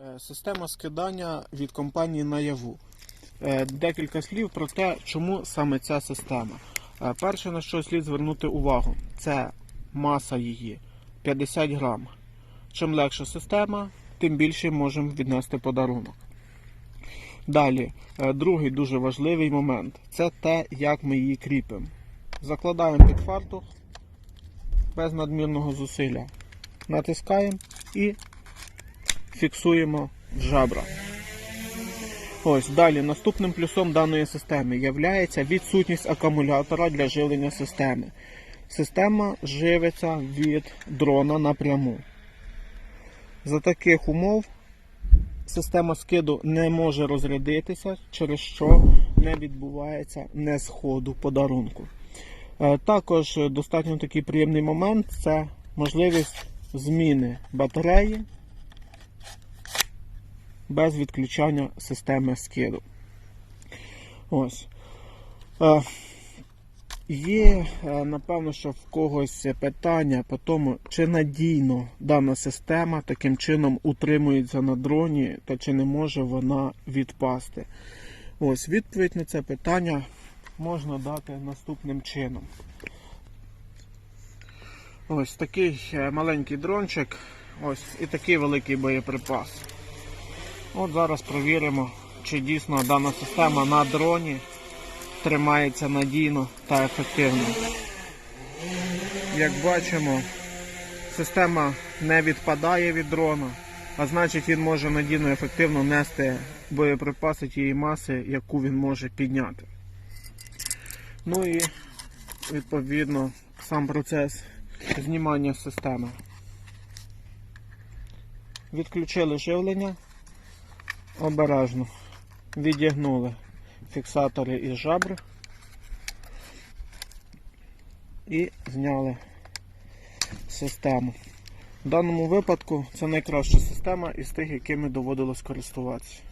Е, Система скидання від компанії Наяву. Е, Декілька слів про те, чому саме ця система. Е, Перше, на що слід звернути увагу, це маса її 50 грам. Чим легша система, тим більше можемо віднести подарунок. Далі, другий дуже важливий момент це те, як ми її кріпимо. Закладаємо під фартух без надмірного зусилля. Натискаємо і фіксуємо жабра. Ось далі наступним плюсом даної системи є відсутність акумулятора для живлення системи. Система живиться від дрона напряму. За таких умов система скиду не може розрядитися, через що не відбувається не сходу подарунку. Е, Також достатньо такий приємний момент це можливість зміни батареї без відключання системи скиду. Ось. Е, Є, е, напевно, що в когось питання по тому, чи надійно дана система таким чином утримується на дроні, та чи не може вона відпасти. Ось відповідь на це питання можна дати наступним чином. Ось такий е, маленький дрончик, ось і такий великий боєприпас. От зараз провіримо, чи дійсно дана система на дроні тримається надійно та ефективно. Як бачимо, система не відпадає від дрона, а значить він може надійно ефективно нести боєприпаси тієї маси, яку він може підняти. Ну і відповідно сам процес знімання системи. Відключили живлення обережно, відігнули фіксатори із жабр і зняли систему. В даному випадку це найкраща система із тих, якими доводилось користуватися.